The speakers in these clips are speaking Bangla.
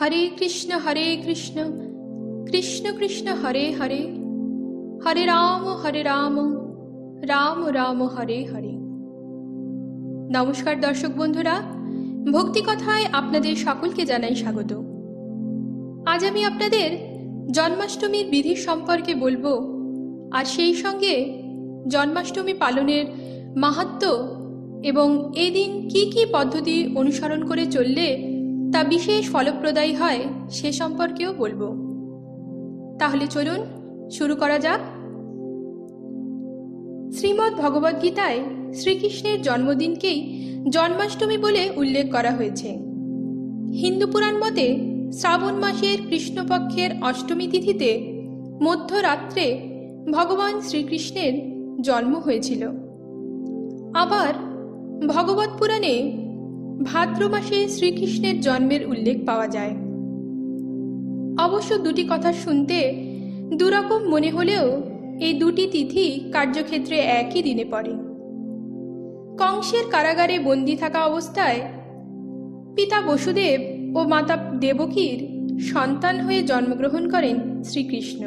হরে কৃষ্ণ হরে কৃষ্ণ কৃষ্ণ কৃষ্ণ, হরে হরে হরে রাম হরে রাম রাম রাম, হরে হরে। নমস্কার দর্শক বন্ধুরা, ভক্তি কথায় আপনাদের সকলকে জানাই স্বাগত। আজ আমি আপনাদের জন্মাষ্টমীর বিধি সম্পর্কে বলব, আর সেই সঙ্গে জন্মাষ্টমী পালনের মাহাত্ম্য এবং এই দিন কি কি পদ্ধতি অনুসরণ করে চললে তা বিশেষ ফলপ্রদায়ী হয় সে সম্পর্কেও বলব। তাহলে চলুন শুরু করা যাক। শ্রীমদ্ ভগবদ্গীতায় শ্রীকৃষ্ণের জন্মদিনকেই জন্মাষ্টমী বলে উল্লেখ করা হয়েছে। হিন্দু পুরাণ মতে শ্রাবণ মাসের কৃষ্ণপক্ষের অষ্টমী তিথিতে মধ্যরাত্রে ভগবান শ্রীকৃষ্ণের জন্ম হয়েছিল। আবার ভগবত পুরাণে ভাদ্র মাসে শ্রীকৃষ্ণের জন্মের উল্লেখ পাওয়া যায়। অবশ্য দুটি কথা শুনতে দুরকম মনে হলেও এই দুটি তিথি কার্যক্ষেত্রে একই দিনে পড়ে। কংসের কারাগারে বন্দি থাকা অবস্থায় পিতা বসুদেব ও মাতা দেবকীর সন্তান হয়ে জন্মগ্রহণ করেন শ্রীকৃষ্ণ।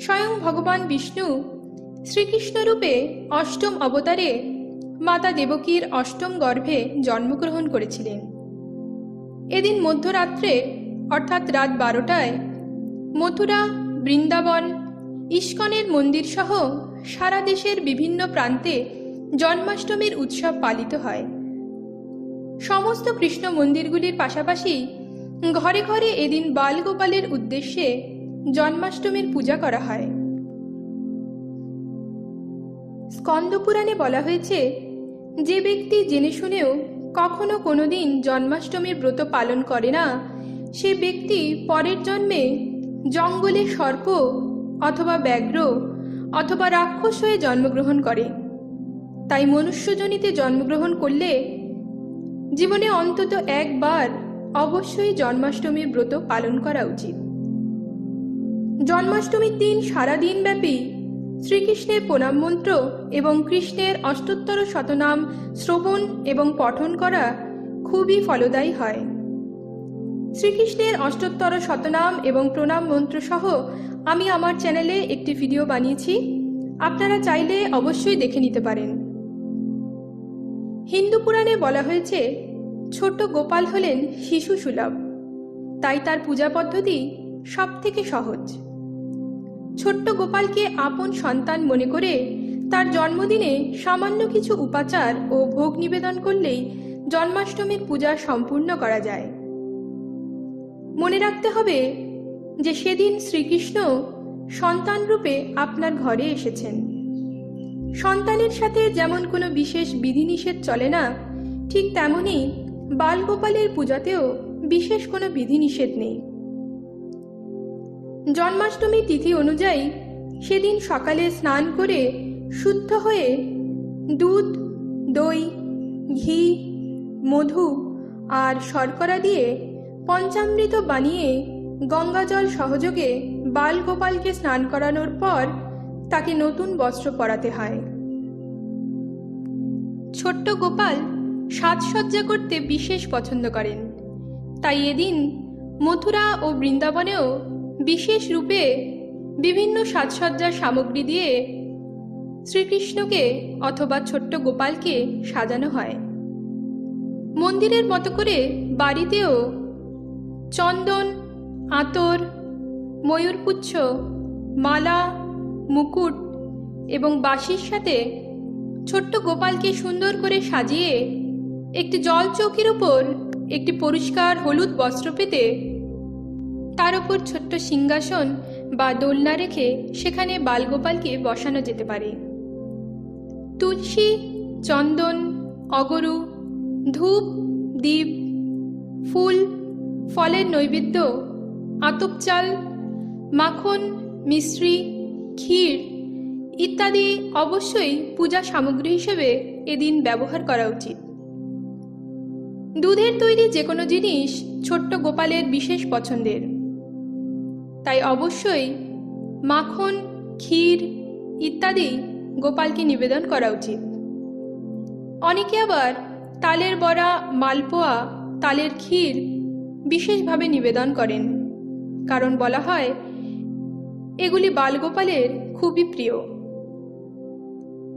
স্বয়ং ভগবান বিষ্ণু শ্রীকৃষ্ণরূপে অষ্টম অবতারে মাতা দেবকীর অষ্টম গর্ভে জন্মগ্রহণ করেছিলেন। এদিন মধ্যরাত্রে, অর্থাৎ রাত বারোটায়, মথুরা, বৃন্দাবন, ইস্কনের মন্দির সহ সারা দেশের বিভিন্ন প্রান্তে জন্মাষ্টমীর উৎসব পালিত হয়। সমস্ত কৃষ্ণ মন্দিরগুলির পাশাপাশি ঘরে ঘরে এদিন বালগোপালের উদ্দেশ্যে জন্মাষ্টমীর পূজা করা হয়। স্কন্দপুরাণে বলা হয়েছে যে ব্যক্তি জেনে শুনেও কখনো কোনোদিন জন্মাষ্টমীর ব্রত পালন করে না, সে ব্যক্তি পরের জন্মে জঙ্গলে সর্প অথবা ব্যাঘ্র অথবা রাক্ষস হয়ে জন্মগ্রহণ করে। তাই মনুষ্যজনিতে জন্মগ্রহণ করলে জীবনে অন্তত একবার অবশ্যই জন্মাষ্টমীর ব্রত পালন করা উচিত। জন্মাষ্টমীর দিন সারা দিন ব্যাপী শ্রীকৃষ্ণের প্রণাম মন্ত্র এবং কৃষ্ণের অষ্টোত্তর শতনাম শ্রবণ এবং পঠন করা খুবই ফলদায়ী হয়। শ্রীকৃষ্ণের অষ্টোত্তর শতনাম এবং প্রণাম মন্ত্র সহ আমি আমার চ্যানেলে একটি ভিডিও বানিয়েছি। আপনারা চাইলে অবশ্যই দেখে নিতে পারেন। হিন্দু পুরাণে বলা হয়েছে ছোট গোপাল হলেন শিশু সুলভ। তাই তার পূজা পদ্ধতি সব থেকে সহজ। ছোট্ট গোপালকে আপন সন্তান মনে করে তার জন্মদিনে সামান্য কিছু উপাচার ও ভোগ নিবেদন করলেই জন্মাষ্টমীর পূজা সম্পূর্ণ করা যায়। মনে রাখতে হবে যে সেদিন শ্রীকৃষ্ণ সন্তান রূপে আপনার ঘরে এসেছেন। সন্তানের সাথে যেমন কোনো বিশেষ বিধিনিষেধ চলে না, ঠিক তেমনই বালগোপালের পূজাতেও বিশেষ কোনো বিধিনিষেধ নেই। জন্মাষ্টমী তিথি অনুযায়ী সেদিন সকালে স্নান করে শুদ্ধ হয়ে দুধ, দই, ঘি, মধু আর শর্করা দিয়ে পঞ্চামৃত বানিয়ে গঙ্গাজল সহযোগে বালগোপালকে স্নান করানোর পর তাকে নতুন বস্ত্র পরাতে হয়। ছোট্ট গোপাল সাজসজ্জা করতে বিশেষ পছন্দ করেন। তাই এদিন মথুরা ও বৃন্দাবনেও বিশেষ রূপে বিভিন্ন সাজসজ্জার সামগ্রী দিয়ে শ্রীকৃষ্ণকে অথবা ছোট্ট গোপালকে সাজানো হয়। মন্দিরের মতো করে বাড়িতেও চন্দন, আতর ময়ূরপুচ্ছ মালা, মুকুট এবং বাঁশির সাথে ছোট্ট গোপালকে সুন্দর করে সাজিয়ে একটি জল চৌকির উপর একটি পরিষ্কার হলুদ বস্ত্র পেতে তার উপর ছোট্ট সিংহাসন বা দোলনা রেখে সেখানে বালগোপালকে বসানো যেতে পারে। তুলসী, চন্দন, অগরু, ধূপ দ্বীপ ফুল, ফলের নৈবেদ্য, আতপ চাল, মাখন, মিশ্রি, ক্ষীর ইত্যাদি অবশ্যই পূজা সামগ্রী হিসেবে এদিন ব্যবহার করা উচিত। দুধের তৈরি যে কোনো জিনিস ছোট্ট গোপালের বিশেষ পছন্দের। তাই অবশ্যই মাখন, ক্ষীর ইত্যাদি গোপালকে নিবেদন করা উচিত। অনেকে আবার তালের বড়া, মালপোয়া, তালের ক্ষীর বিশেষভাবে নিবেদন করেন। কারণ বলা হয়, এগুলি বালগোপালের খুবই প্রিয়।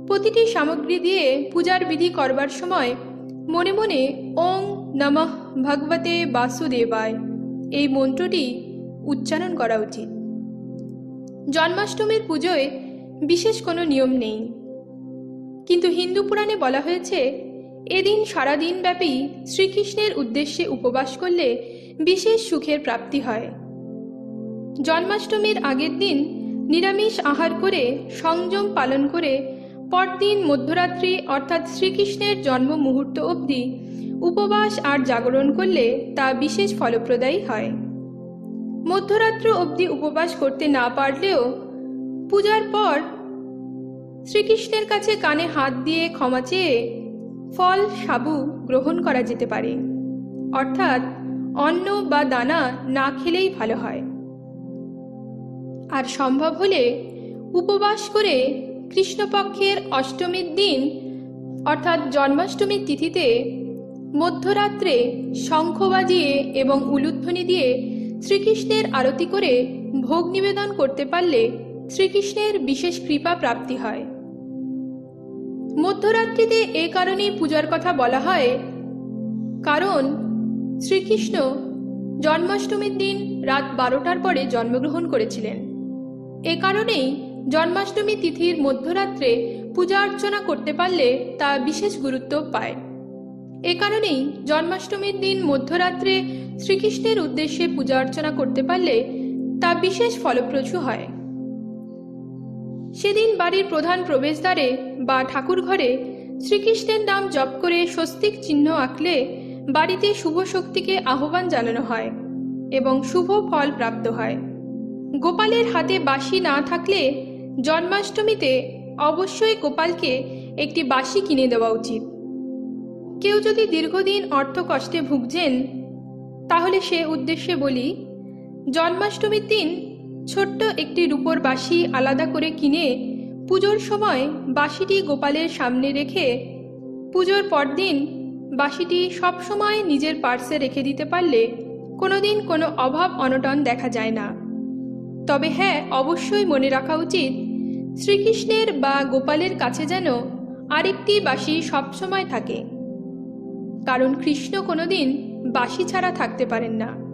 প্রতিটি সামগ্রী দিয়ে পূজার বিধি করবার সময় মনে মনে ওং নমঃ ভগবতে বাসুদেবায়। এই মন্ত্রটি উচ্চারণ করা উচিত। জন্মাষ্টমীর পুজোয় বিশেষ কোনো নিয়ম নেই। কিন্তু হিন্দু পুরাণে বলা হয়েছে, এদিন সারাদিন ব্যাপী শ্রীকৃষ্ণের উদ্দেশ্যে উপবাস করলে বিশেষ সুখের প্রাপ্তি হয়। জন্মাষ্টমীর আগের দিন নিরামিষ আহার করে, সংযম পালন করে পরদিন মধ্যরাত্রি অর্থাৎ শ্রীকৃষ্ণের জন্ম মুহূর্ত অবধি উপবাস আর জাগরণ করলে তা বিশেষ ফলপ্রদায়ী হয়। মধ্যরাত্র অবধি উপবাস করতে না পারলেও পূজার পর শ্রীকৃষ্ণের কাছে কানে হাত দিয়ে ক্ষমা চেয়ে ফল, সাবু গ্রহণ করা যেতে পারে। অর্থাৎ অন্ন বা দানা না খেলেই ভালো হয়। আর সম্ভব হলে উপবাস করে কৃষ্ণপক্ষের অষ্টমীর দিন, অর্থাৎ জন্মাষ্টমীর তিথিতে মধ্যরাত্রে শঙ্খ বাজিয়ে এবং উলুধ্বনি দিয়ে শ্রীকৃষ্ণের আরতি করে ভোগ নিবেদন করতে পারলে শ্রীকৃষ্ণের বিশেষ কৃপা প্রাপ্তি হয়। মধ্যরাত্রিতে এ কারণেই পূজার কথা বলা হয়, কারণ শ্রীকৃষ্ণ জন্মাষ্টমীর দিন রাত বারোটার পরে জন্মগ্রহণ করেছিলেন। এ কারণেই জন্মাষ্টমী তিথির মধ্যরাত্রে পূজা অর্চনা করতে পারলে তা বিশেষ গুরুত্ব পায়। এ কারণেই জন্মাষ্টমীর দিন মধ্যরাত্রে শ্রীকৃষ্ণের উদ্দেশ্যে পূজা অর্চনা করতে পারলে তা বিশেষ ফলপ্রসূ হয়। সেদিন বাড়ির প্রধান প্রবেশদ্বারে বা ঠাকুর ঘরে শ্রীকৃষ্ণের নাম জপ করে স্বস্তিক চিহ্ন আঁকলে বাড়িতে শুভ শক্তিকে আহ্বান জানানো হয় এবং শুভ ফল প্রাপ্ত হয়। গোপালের হাতে বাঁশি না থাকলে জন্মাষ্টমীতে অবশ্যই গোপালকে একটি বাঁশি কিনে দেওয়া উচিত। কেউ যদি দীর্ঘদিন অর্থ কষ্টে ভুগছেন, তাহলে সে উদ্দেশ্যে বলি, জন্মাষ্টমীর দিন ছোট্ট একটি রূপোর বাঁশি আলাদা করে কিনে পুজোর সময় বাঁশিটি গোপালের সামনে রেখে পুজোর পরদিন বাঁশিটি সবসময় নিজের পার্সে রেখে দিতে পারলে কোনোদিন কোনো অভাব অনটন দেখা যায় না। তবে হ্যাঁ অবশ্যই মনে রাখা উচিত, শ্রীকৃষ্ণের বা গোপালের কাছে যেন আরেকটি বাঁশি সবসময় থাকে। কারণ কৃষ্ণ কোনোদিন বাসি ছাড়া থাকতে পারেন না।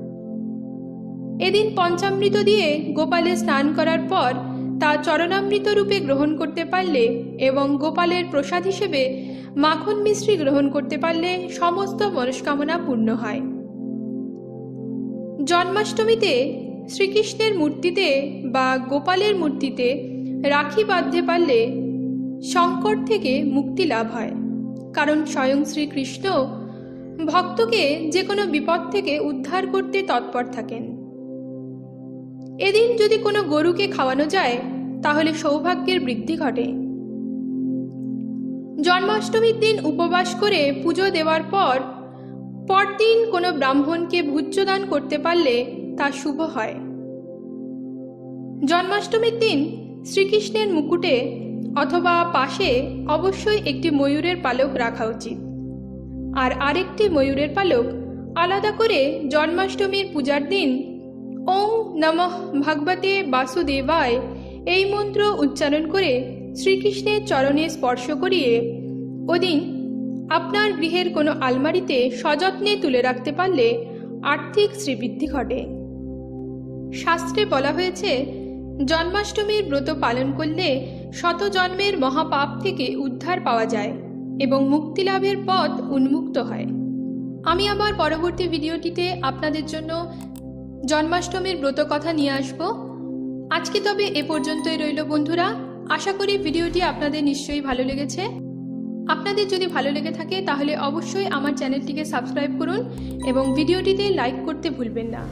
এদিন পঞ্চামৃত দিয়ে গোপালে স্নান করার পর তা চরণামৃত রূপে গ্রহণ করতে পারলে এবং গোপালের প্রসাদ হিসেবে মাখন মিশ্রি গ্রহণ করতে পারলে সমস্ত মনস্কামনা পূর্ণ হয়। জন্মাষ্টমীতে শ্রীকৃষ্ণের মূর্তিতে বা গোপালের মূর্তিতে রাখি বাঁধতে পারলে সংকট থেকে মুক্তি লাভ হয়। কারণ স্বয়ং শ্রীকৃষ্ণ ভক্তকে যে কোনো বিপদ থেকে উদ্ধার করতে তৎপর থাকেন। এদিন যদি কোনো গরুকে খাওয়ানো যায়, তাহলে সৌভাগ্যের বৃদ্ধি ঘটে। জন্মাষ্টমীর দিন উপবাস করে পুজো দেওয়ার পর, পরদিন কোনো ব্রাহ্মণকে ভূজ্যদান করতে পারলে তা শুভ হয়। জন্মাষ্টমীর দিন শ্রীকৃষ্ণের মুকুটে অথবা পাশে অবশ্যই একটি ময়ূরের পালক রাখা উচিত। আর আরেকটি ময়ূরের পালক আলাদা করে জন্মাষ্টমীর পূজার দিন ওং নমঃ ভগবতে বাসুদেবায় এই মন্ত্র উচ্চারণ করে শ্রীকৃষ্ণের চরণে স্পর্শ করিয়ে ওদিন আপনার গৃহের কোনো আলমারিতে সযত্নে তুলে রাখতে পারলে আর্থিক শ্রীবৃদ্ধি ঘটে। শাস্ত্রে বলা হয়েছে, জন্মাষ্টমীর ব্রত পালন করলে শত জন্মের মহাপাপ থেকে উদ্ধার পাওয়া যায় এবং মুক্তিলাভের পথ উন্মুক্ত হয়। আমি আমার পরবর্তী ভিডিওটিতে আপনাদের জন্য জন্মাষ্টমীর ব্রত কথা নিয়ে আসব। আজকে তবে এ পর্যন্তই রইল বন্ধুরা। আশা করি ভিডিওটি আপনাদের নিশ্চয়ই ভালো লেগেছে। আপনাদের যদি ভালো লেগে থাকে তাহলে অবশ্যই আমার চ্যানেলটিকে সাবস্ক্রাইব করুন এবং ভিডিওটিতে লাইক করতে ভুলবেন না।